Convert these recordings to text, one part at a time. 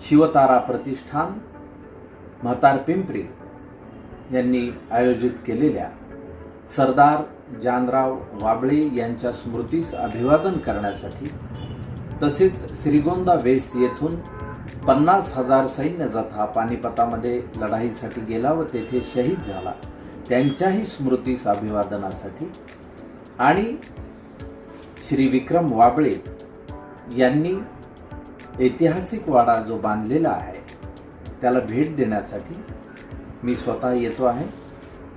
शिवतारा प्रतिष्ठान म्हातार पिंपरी यांनी आयोजित केलेल्या सरदार जानराव वाबळे यांच्या स्मृतीस अभिवादन करण्यासाठी तसेच श्रीगोंदा वेस येथून पन्नास हजार सैन्य जथा पानिपतामध्ये लढाईसाठी गेला व तेथे शहीद झाला. त्यांच्याही स्मृतीस अभिवादनासाठी आणि श्री विक्रम वाबळे यांनी ऐतिहासिक वाडा जो बांधलेला आहे त्याला भेट देण्यासाठी मी स्वतः येतो आहे.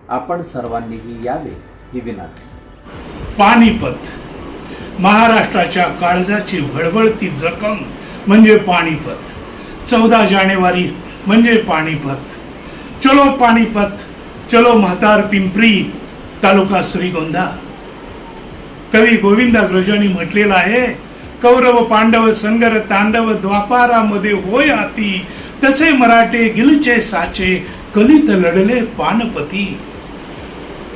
आपण सर्वांनीही यावे ही विनंती. पानिपत. महाराष्ट्राच्या काळजाची भळबळती जखम म्हणजे पानिपत. चौदा जानेवारी म्हणजे पानिपत. चलो पानिपत चलो म्हातार पिंपरी तालुका श्रीगोंदा. कवी गोविंदा ग्रजांनी म्हटलेलं आहे कौरव पांडव संगर तांडव द्वापारामध्ये होय आती. तसे मराठे गिलचे साचे कलित लढले पानपती.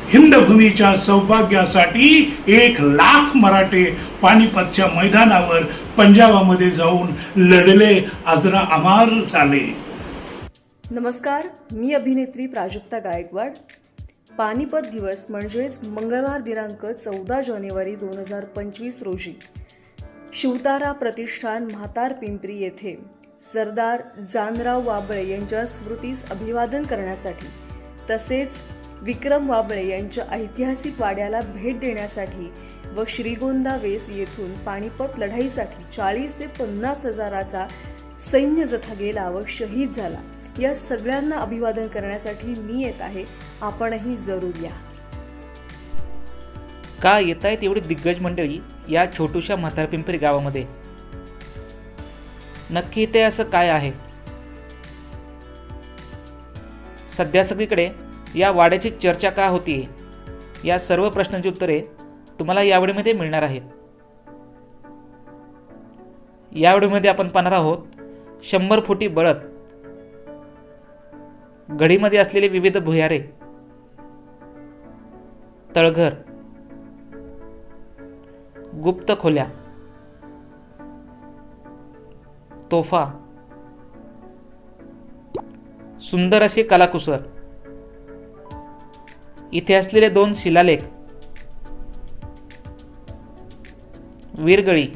हिंदभूमीच्या सौभाग्यासाठी एक लाख मराठे पानिपतच्या मैदानावर पंजाबामध्ये जाऊन लढले. आजरा अमार झाले. नमस्कार मी अभिनेत्री प्राजक्ता गायकवाड. पानिपत दिवस म्हणजेच मंगळवार दिनांक चौदा जानेवारी दोन हजार पंचवीस रोजी. शिवतारा प्रतिष्ठान म्हातार पिंपरी येथे सरदार जानराव वाबळे यांच्या स्मृतीस अभिवादन करण्यासाठी तसेच विक्रम वाबळे यांच्या ऐतिहासिक वाड्याला भेट देण्यासाठी व श्रीगोंदा वेस येथून पाणीपत लढाईसाठी चाळीस ते पन्नास हजाराचा सैन्य जथा गेला व शहीद झाला. या सगळ्यांना अभिवादन करण्यासाठी मी येत आहे. आपणही जरूर या. का येत आहेत एवढी दिग्गज मंडळी या छोटूशा म्हातारपिंपरी गावामध्ये? नक्की इथे असं काय आहे? सध्या सगळीकडे या वाड्याची चर्चा का होती? या सर्व प्रश्नांची उत्तरे तुम्हाला या व्हिडिओमध्ये मिळणार आहेत. या व्हिडिओमध्ये आपण पाहणार आहोत शंभर फुटी बळद घडीमध्ये असलेले विविध भुयारे तळघर गुप्त खोल्या. तोफा. सुंदर असे कलाकुसर. इथे असलेले दोन शिलालेख. वीरगळी.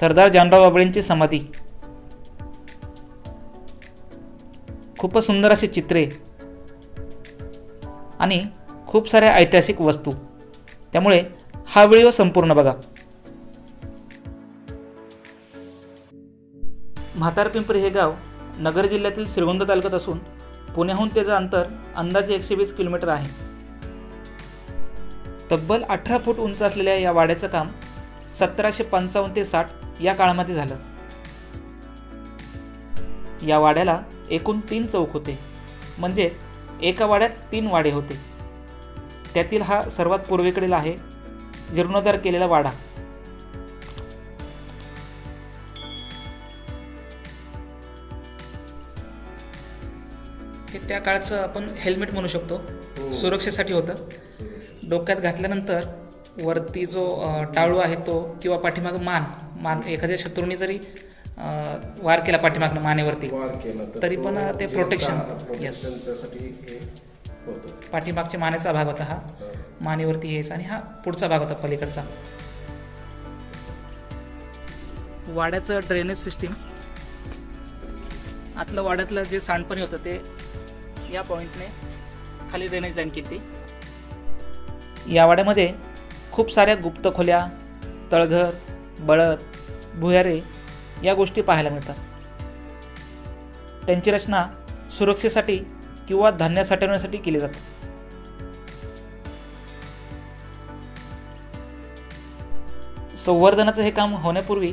सरदार जानराव बाबळेंची समाधी. खूपच सुंदर अशी चित्रे. आणि खूप साऱ्या ऐतिहासिक वस्तू. त्यामुळे हा व्हिडिओ संपूर्ण बघा. म्हातार पिंपरी हे गाव नगर जिल्ह्यातील श्रीगोंदा तालुक्यात असून पुण्याहून त्याचं अंतर अंदाजे एकशे वीस किलोमीटर आहे. तब्बल अठरा फूट उंच असलेल्या या वाड्याचं काम सतराशे पंचावन्न ते साठ या काळामध्ये झालं. या वाड्याला एकूण तीन चौक होते. म्हणजे एका वाड्यात तीन वाडे होते. त्यातील हा सर्वात पूर्वेकडील आहे जीर्णोद्धार केलेला वाडा. हे त्या काळचं आपण हेल्मेट म्हणू शकतो. सुरक्षेसाठी होतं. डोक्यात घातल्यानंतर वरती जो टाळू आहे तो किंवा पाठीमाग मान मान एखाद्या शत्रूने जरी वार केला पाठीमागनं मानेवरती वार केला तर पण ते प्रोटेक्शन पाठीमागच्या मानेचा भाग होता हा. मानेवरती यायचा आणि हा पुढचा भाग होता पलीकडचा. वाड्याचं ड्रेनेज सिस्टीम आतलं वाड्यातलं जे सांडपाणी होतं ते या पॉईंटने खाली ड्रेनेज लाईन केली या वाड्यामध्ये खूप साऱ्या गुप्त खोल्या तळघर बळद भुयारे या गोष्टी पाहायला मिळतात. त्यांची रचना सुरक्षेसाठी किंवा धान्य साठवण्यासाठी केली जाते. संवर्धनाचं हे काम होण्यापूर्वी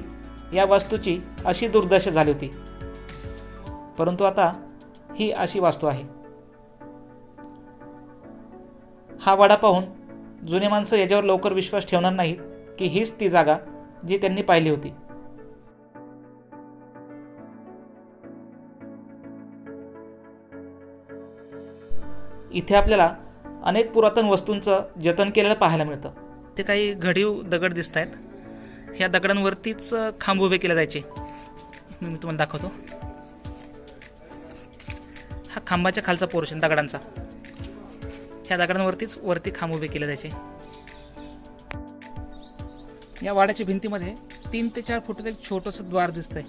या वास्तूची अशी दुर्दशा झाली होती. परंतु आता ही अशी वास्तू आहे. हा वाडा पाहून जुने माणसं याच्यावर लवकर विश्वास ठेवणार नाहीत की हीच ती जागा जी त्यांनी पाहिली होती. इथे आपल्याला अनेक पुरातन वस्तूंचं जतन केलेलं पाहायला मिळतं. ते काही घडीव दगड दिसत आहेत ह्या दगडांवरतीच खांब उभे केले जायचे. मी मी तुम्हाला दाखवतो. हा खांबाच्या खालचा पोर्शन दगडांचा. ह्या दगडांवरतीच वरती खांब उभे केले जायचे. या वाड्याच्या भिंतीमध्ये तीन ते चार फुटाचं एक छोटंसं द्वार दिसतंय.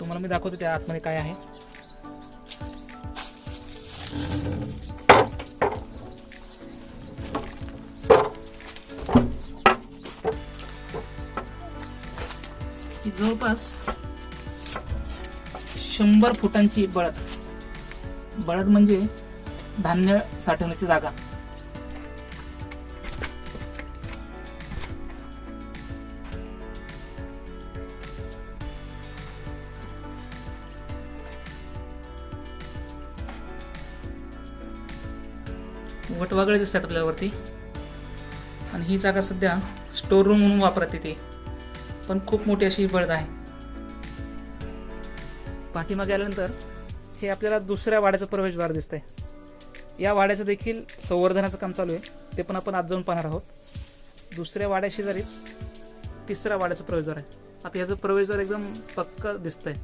तुम्हाला मी दाखवतो त्या आतमध्ये काय आहे. जवळपास शंभर फुटांची बळद. बळद म्हणजे धान्य साठवण्याची जागा. वटवागळे दिसतात आपल्यावरती. आणि ही जागा सध्या स्टोर रूम म्हणून वापरत येते पण खूप मोठी अशी ही बळद आहे. पाठीमागे आल्यानंतर हे आपल्याला दुसऱ्या वाड्याचं प्रवेशद्वार दिसतंय. या वाड्याचं देखील संवर्धनाचं काम चालू आहे. ते पण आपण आज जाऊन पाहणार आहोत. दुसऱ्या वाड्याशेजारीच तिसऱ्या वाड्याचं प्रवेशद्वार आहे. आता ह्याचं प्रवेशद्वार एकदम पक्क दिसतंय.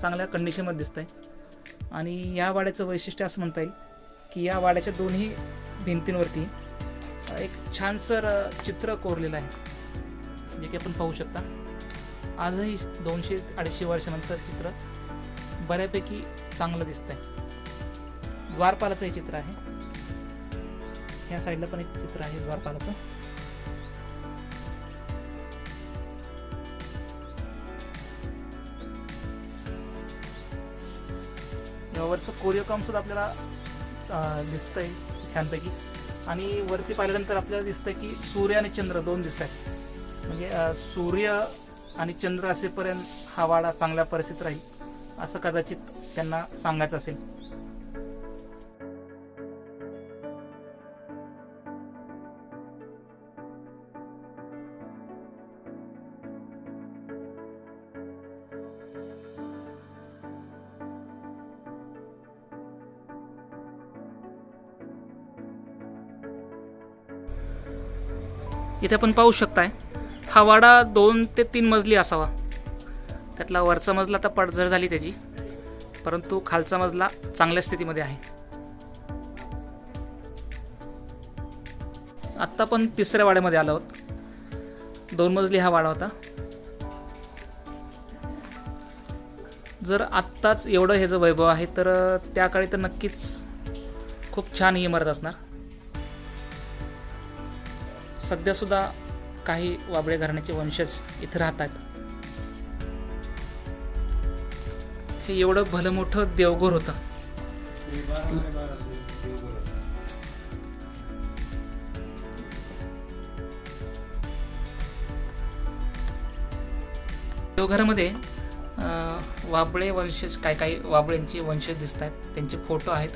चांगल्या कंडिशनमध्ये दिसतंय. आणि या वाड्याचं वैशिष्ट्य असं म्हणता येईल की या वाड्याच्या दोन्ही भिंतींवरती एक छानसर चित्र कोरलेलं आहे. जे की आपण पाहू शकता. आजही दोनशे अडीचशे वर्षानंतर चित्र बऱ्यापैकी चांगलं दिसतंय. द्वारपालाचं हे चित्र आहे. ह्या साईडला पण एक चित्र आहे द्वारपालाचं. यावरचं कोरिओ काम सुद्धा आपल्याला दिसतंय छानपैकी. आणि वरती पाहिल्यानंतर आपल्याला दिसतंय की सूर्य आणि चंद्र दोन दिसत आहेत म्हणजे सूर्य आणि चंद्र असेपर्यंत हा वाडा चांगल्या परिस्थितीत राहील असं कदाचित त्यांना सांगायचं असेल. इथे आपण पाहू शकताय हा वाडा दोन ते तीन मजली असावा. त्यातला वरचा मजला तर पडझड झाली त्याची परंतु खालचा मजला चांगल्या स्थितीमध्ये आहे. आत्ता आपण तिसऱ्या वाड्यामध्ये आलो आहोत. दोन मजली हा वाडा होता. जर आत्ताच एवढं हे जर वैभव आहे तर त्या काळी तर नक्कीच खूप छान ही इमारत असणार. सध्यासुद्धा काही वाबळे घराण्याचे वंशज इथे राहतात. हे एवढं भलं मोठं देवघर होतं. देवघरामध्ये वाबळे वंशज काय काही वाबळ्यांचे वंशज दिसत आहेत त्यांचे फोटो आहेत.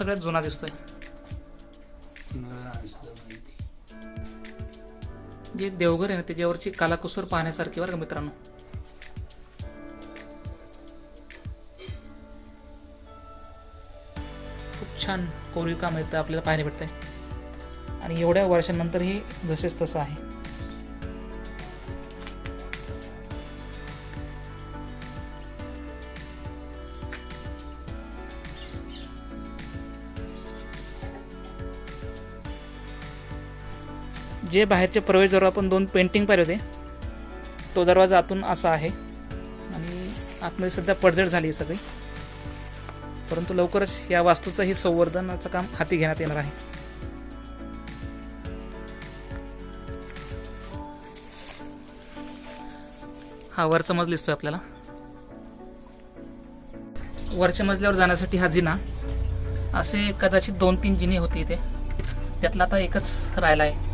सगळ्यात जुना दिसतोय. जे देवघर आहे ना त्याच्यावरची कलाकुसर पाहण्यासारखी बरं का मित्रांनो. खूप छान कोरीव काम आहे आपल्याला पाहायला भेटतंय. आणि एवढ्या वर्षांनंतरही जसेच तसं आहे. जे बाहेरचे प्रवेशद्वार आपण दोन पेंटिंग पाहिले होते तो दरवाजा आतून असा आहे. आणि आतमध्ये सध्या पडझड झाली आहे सगळी. परंतु लवकरच या वास्तूचंही संवर्धनाचं काम हाती घेण्यात येणार आहे. हा वरचा मजला दिसतोय आपल्याला. वरच्या मजल्यावर जाण्यासाठी हा जिना. असे कदाचित दोन तीन जिने होते इथे. त्यातला आता एकच राहिला आहे.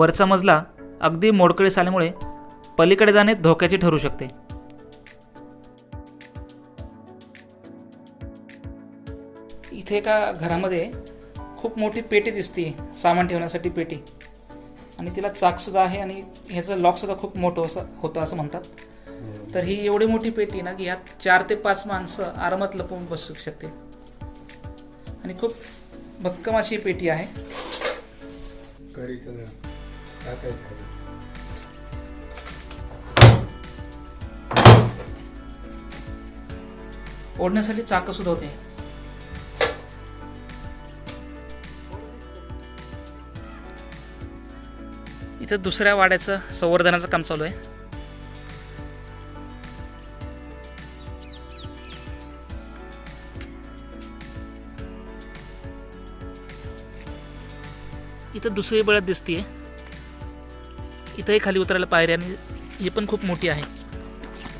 वरचा मजला अगदी मोडकळीस आल्यामुळे पलीकडे जाणे धोक्याचे ठरू शकते. इथे एका घरामध्ये खूप मोठी पेटी दिसते सामान ठेवण्यासाठी पेटी. आणि तिला चाकसुद्धा आहे आणि ह्याचं लॉकसुद्धा खूप मोठं असं होतं असं म्हणतात. तर ही एवढी मोठी पेटी ना की यात चार ते पाच माणसं आरामात लपवून बसू शकते. आणि खूप भक्कम अशी पेटी आहे. टाकायचं ओढण्यासाठी चाक सुद्धा होते. इथं दुसऱ्या वाड्याचं संवर्धनाचं काम चालू आहे. इथं दुसरी बळद दिसतीये. इथंही खाली उतरायला पायरी आणि ही पण खूप मोठी आहे.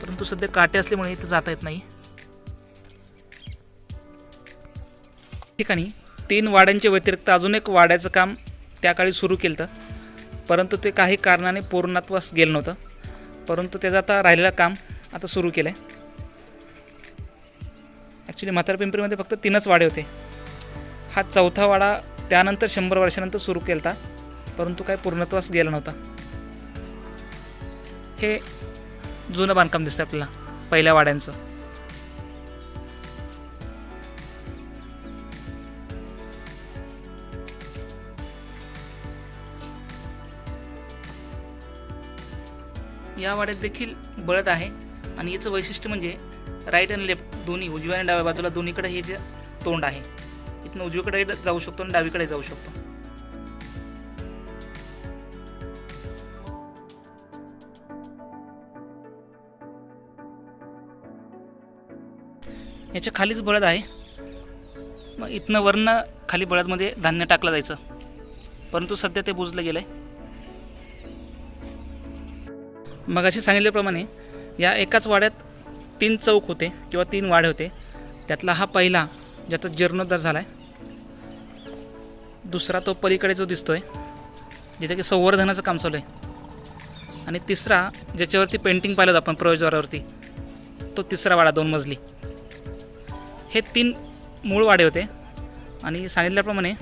परंतु सध्या काटे असल्यामुळे इथं जाता येत नाही. ठिकाणी तीन वाड्यांच्या व्यतिरिक्त अजून एक वाड्याचं काम त्या काळी सुरू केलं होतं परंतु ते काही कारणाने पूर्णत्वास गेलं नव्हतं. परंतु त्याचं आता राहिलेलं काम आता सुरू केलं आहे ॲक्च्युली म्हातार पिंपरीमध्ये फक्त तीनच वाडे होते. हा चौथा वाडा त्यानंतर शंभर वर्षानंतर सुरू केला होता परंतु काय पूर्णत्वास गेला नव्हता. हे जुनं बांधकाम दिसतं आपल्याला पहिल्या वाड्यांचं. या वाड्यात देखील बळद आहे आणि याचं वैशिष्ट्य म्हणजे राईट अँड लेफ्ट दोन्ही उजव्या आणि डाव्या बाजूला दोन्हीकडे हे जे तोंड आहे इथनं उजवीकडे जाऊ शकतो आणि डावीकडे जाऊ शकतो. याच्या खालीच बळद आहे. मग इथनं वरनं खाली बळदमध्ये धान्य टाकलं जायचं. परंतु सध्या ते बुजलं गेलं आहे मग अशी सांगितल्याप्रमाणे या एकाच वाड्यात तीन चौक होते किंवा तीन वाडे होते. त्यातला हा पहिला ज्याचा जीर्णोद्धार झाला आहे दुसरा तो पलीकडे जो दिसतो आहे जिथे की संवर्धनाचं काम चालू आहे. आणि तिसरा ज्याच्यावरती पेंटिंग पाहिलं आपण प्रवेशद्वारावरती तो तिसरा वाडा दोन मजली. हे तीन मूळ वाडे होते. आणि सांगितल्याप्रमाणे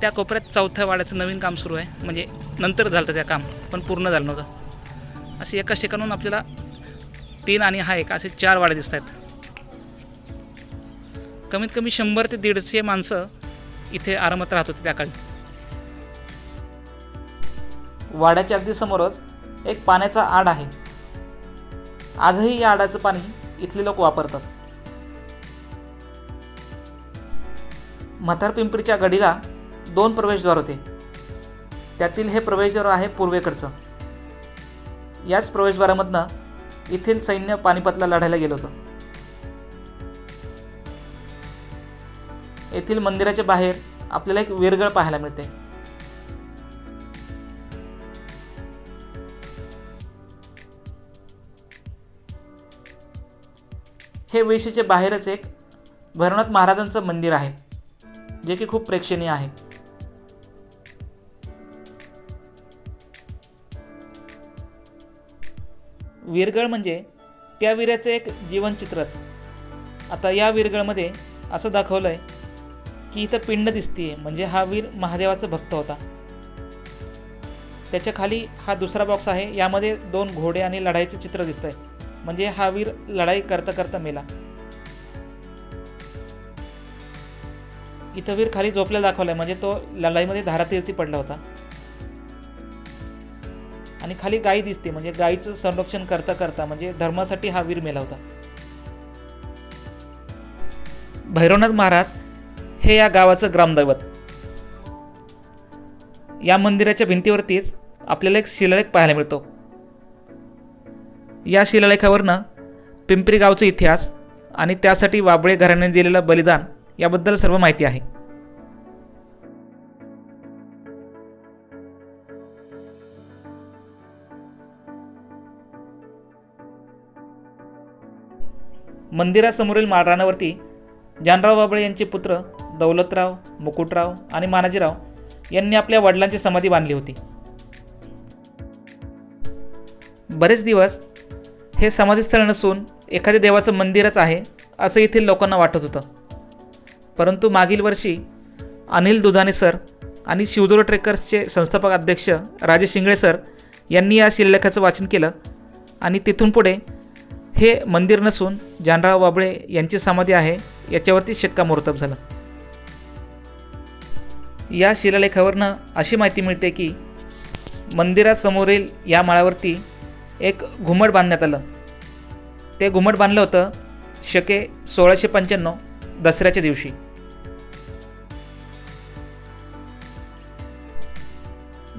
त्या कोपऱ्यात चौथ्या वाड्याचं नवीन काम सुरू आहे. म्हणजे नंतर झालं त्या काम पण पूर्ण झालं नव्हतं. असे एकाच ठिकाणून आपल्याला तीन आणि हा एक असे चार वाडे दिसत आहेत. कमीत कमी शंभर ते दीडशे माणसं इथे आरामात राहत होते त्या काळी. वाड्याच्या अगदी समोरच एक पाण्याचा आड आहे. आजही या आडाचं पाणी इथले लोक वापरतात. म्हातार पिंपरीच्या गडीला दोन प्रवेशद्वार होते. त्यातील हे प्रवेशद्वार आहे पूर्वेकडचं. याच प्रवेशद्वारामधनं येथील सैन्य पानिपतला लढायला गेलं होतं. येथील मंदिराच्या बाहेर आपल्याला एक विरगळ पाहायला मिळते. हे वेशीच्या बाहेरच एक भरनाथ महाराजांचं मंदिर आहे. जे की खूप प्रेक्षणीय आहे. वीरगळ म्हणजे त्या वीराचं एक जीवनचित्रच आता या वीरगळमध्ये असं दाखवलं आहे की इथं पिंड दिसतीये म्हणजे हा वीर महादेवाचा भक्त होता. त्याच्याखाली हा दुसरा बॉक्स आहे यामध्ये दोन घोडे आणि लढाईचं चित्र दिसतंय. म्हणजे हा वीर लढाई करता करता मेला. इथं वीर खाली झोपलेला दाखवलाय. म्हणजे तो लढाईमध्ये धारातीर्थी पडला होता. आणि खाली गायी दिसते. म्हणजे गायीचं संरक्षण करता करता म्हणजे धर्मासाठी हा वीर मेला होता. भैरवनाथ महाराज हे या गावाचं ग्रामदैवत. या मंदिराच्या भिंतीवरतीच आपल्याला एक शिलालेख पाहायला मिळतो. या शिलालेखावरनं पिंपरी गावचा इतिहास आणि त्यासाठी वाबळे घराण्याने दिलेलं बलिदान याबद्दल सर्व माहिती आहे. मंदिरासमोरील माळरानावरती जानराव बाबळे यांचे पुत्र दौलतराव मुकुटराव आणि मानाजीराव यांनी आपल्या वडिलांची समाधी बांधली होती. बरेच दिवस हे समाधीस्थळ नसून एखाद्या देवाचं मंदिरच आहे असं येथील लोकांना वाटत होतं. परंतु मागील वर्षी अनिल दुधाने सर आणि शिवदुर्ग ट्रेकर्सचे संस्थापक अध्यक्ष राजेश शिंगळे सर यांनी या शिलालेखाचं वाचन केलं. आणि तिथून पुढे हे मंदिर नसून जानराव बाबळे यांची समाधी आहे याच्यावरती शिक्कामोर्तब झालं. या शिलालेखावरनं अशी माहिती मिळते की मंदिरासमोरील या माळावरती एक घुमट बांधण्यात आलं. ते घुमट बांधलं होतं शके सोळाशे पंच्याण्णव दसऱ्याच्या दिवशी.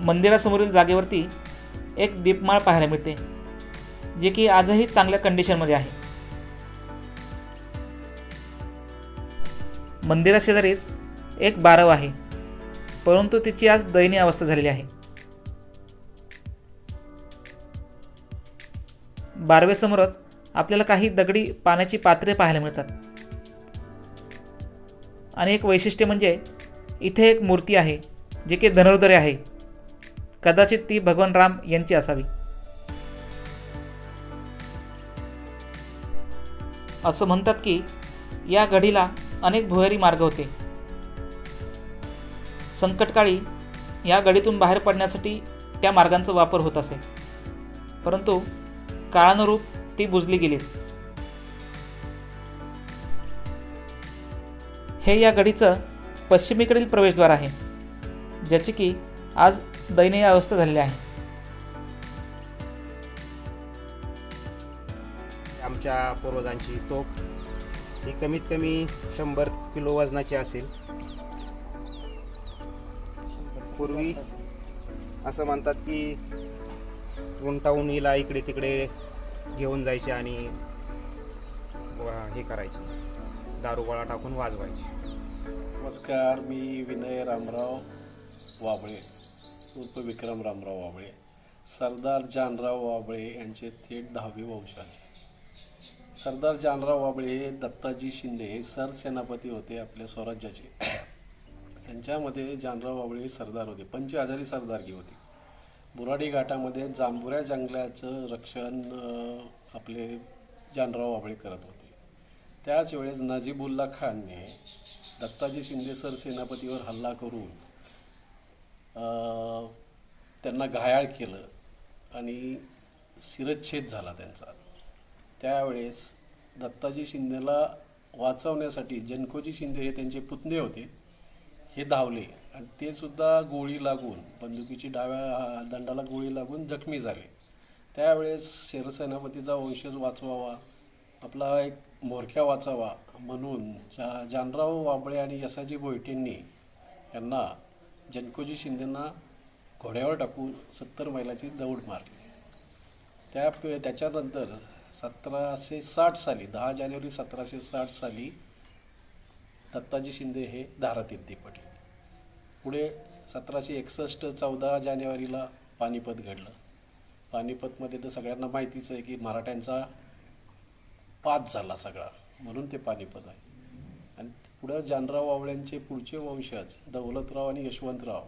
मंदिरासमोरील जागेवरती एक दीपमाळ पाहायला मिळते जे की आजही चांगल्या कंडिशनमध्ये आहे. मंदिराशेजारीच एक बारव आहे परंतु तिची आज दयनीय अवस्था झालेली आहे. बारवेसमोरच आपल्याला काही दगडी पाण्याची पात्रे पाहायला मिळतात. आणि एक वैशिष्ट्य म्हणजे इथे एक मूर्ती आहे जे की धनुर्धरे आहे. कदाचित ती भगवान राम यांची असावी. असं म्हणतात की या घडीला अनेक भुयारी मार्ग होते. संकटकाळी या गडीतून बाहेर पडण्यासाठी त्या मार्गांचा वापर होत असे. परंतु काळानुरूप ती बुजली गेली. हे या गडीचं पश्चिमेकडील प्रवेशद्वार आहे ज्याची की आज दयनीय अवस्था झालेली आहे. आमच्या पूर्वजांची तोफ ही कमीत कमी शंभर किलो वजनाची असेल. पूर्वी असं म्हणतात की उंटावून हिला इकडे तिकडे घेऊन जायचे आणि हे करायचे. दारू गोळा टाकून वाजवायचे. नमस्कार मी विनय रामराव वाबळे. उर्फ विक्रम रामराव वाबळे सरदार जानराव वाबळे यांचे थेट दहावे वंशाचे सरदार जानराव वाबळे हे दत्ताजी शिंदे हे सरसेनापती होते आपल्या स्वराज्याचे. त्यांच्यामध्ये जानराव वाबळे हे सरदार होते पंच हजारी सरदारगी होती. बुराडी घाटामध्ये जांभुऱ्या जंगलाचं रक्षण आपले जानराव वाबळे करत होते. त्याच वेळेस नजीबुल्ला खानने दत्ताजी शिंदे सरसेनापतीवर हल्ला करून त्यांना घायाळ केलं आणि शिरच्छेद झाला त्यांचा. त्यावेळेस दत्ताजी शिंदेला वाचवण्यासाठी जनकोजी शिंदे हे त्यांचे पुतणे होते. हे धावले आणि ते सुद्धा गोळी लागून बंदुकीची डाव्या दंडाला गोळी लागून जखमी झाले. त्यावेळेस शेरसेनापतीचा वंशज वाचवावा आपला एक मोरख्या वाचावा म्हणून जा जानराव वाबळे आणि यसाजी बोयटेंनी यांना जनकोजी शिंदेंना घोड्यावर टाकून सत्तर मैलाची दौड मारली. त्या त्याच्यानंतर सतराशे साठ साली दहा जानेवारी सतराशे साठ साली दत्ताजी शिंदे हे धारात येते पडले. पुढे सतराशे एकसष्ट चौदा जानेवारीला पानिपत घडलं. पानिपतमध्ये तर सगळ्यांना माहितीच आहे की मराठ्यांचा पाच झाला सगळा. म्हणून ते पानिपत आहे. आणि पुढं जानराव वावळ्यांचे पुढचे वंशज दौलतराव आणि यशवंतराव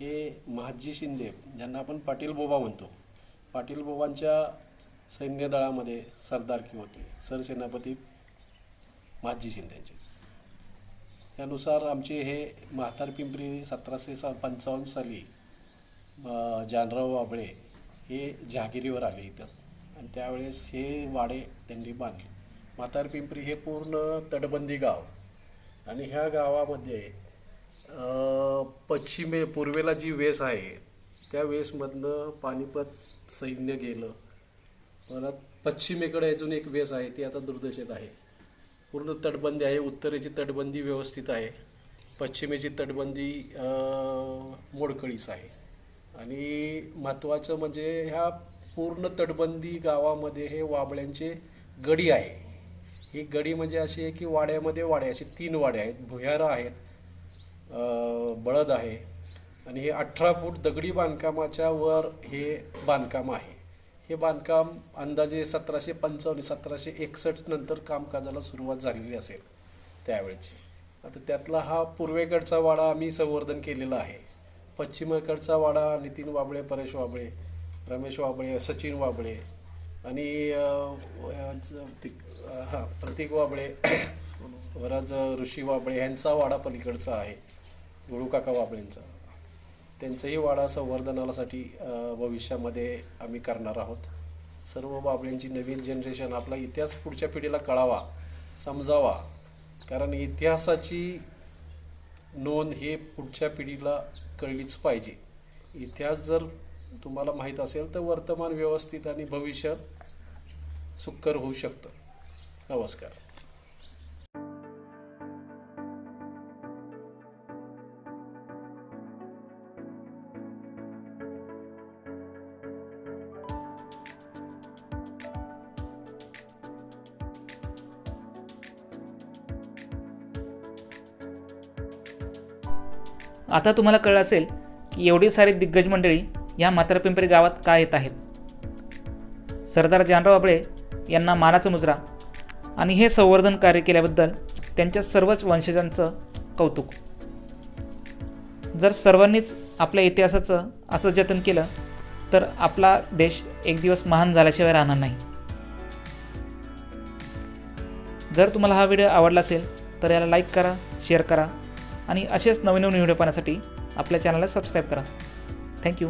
हे महाजी शिंदे ज्यांना आपण पाटील बोबा म्हणतो. पाटील बोबांच्या सैन्यदळामध्ये सरदारकी होती? सरसेनापती महाजी शिंदेचे. त्यानुसार आमचे हे म्हातार पिंपरी सतराशे सा पंचावन्न साली जानराव वाबळे हे जहागिरीवर आले इथं. आणि त्यावेळेस हे वाडे त्यांनी बांधले. म्हातार पिंपरी हे पूर्ण तटबंदी गाव. आणि ह्या गावामध्ये पश्चिमे पूर्वेला जी वेस आहे त्या वेसमधनं पानिपत सैन्य गेलं. परत पश्चिमेकडे अजून एक वेस आहे ती आता दुर्दशेत आहे. पूर्ण तटबंदी आहे उत्तरेची तटबंदी व्यवस्थित आहे. पश्चिमेची तटबंदी मोडकळीस आहे. आणि महत्त्वाचं म्हणजे ह्या पूर्ण तटबंदी गावामध्ये हे वाबळ्यांचे गडी आहे. ही गडी म्हणजे अशी आहे की वाड्यामध्ये वाडे असे तीन वाडे आहेत. भुयारं आहेत बळद आहे आणि हे अठरा फूट दगडी बांधकामाच्या वर हे बांधकाम आहे. हे बांधकाम अंदाजे सतराशे पंचावन्न सतराशे एकसष्ट नंतर कामकाजाला सुरुवात झालेली असेल त्यावेळेची. आता त्यातला हा पूर्वेकडचा वाडा आम्ही संवर्धन केलेला आहे. पश्चिमेकडचा वाडा नितीन वाबळे परेश वाबळे रमेश वाबळे सचिन वाबळे आणि हां प्रतीक वाबळे वराज ऋषी वाबळे ह्यांचा वाडा पलीकडचा आहे गुळूकाका वाबळेंचा. त्यांचाही वाडा संवर्धनासाठी भविष्यामध्ये आम्ही करणार आहोत. सर्व बाबळेंची नवीन जनरेशन आपला इतिहास पुढच्या पिढीला कळावा समजावा. कारण इतिहासाची नोंद हे पुढच्या पिढीला कळलीच पाहिजे. इतिहास जर तुम्हाला माहीत असेल तर वर्तमान व्यवस्थित आणि भविष्य सुकर होऊ शकतं. नमस्कार. आता तुम्हाला कळलं असेल की एवढी सारी दिग्गज मंडळी या म्हातारपिंपरी गावात का येत आहेत? सरदार जानराव आबळे यांना मानाचा मुजरा आणि हे संवर्धन कार्य केल्याबद्दल त्यांच्या सर्वच वंशजांचं कौतुक. जर सर्वांनीच आपल्या इतिहासाचं असं जतन केलं तर आपला देश एक दिवस महान झाल्याशिवाय राहणार नाही. जर तुम्हाला हा व्हिडिओ आवडला असेल तर याला लाईक करा शेअर करा आणि असेच नवीन नवीन व्हिडिओ पाहण्यासाठी आपल्या चॅनलला सबस्क्राईब करा. थँक्यू.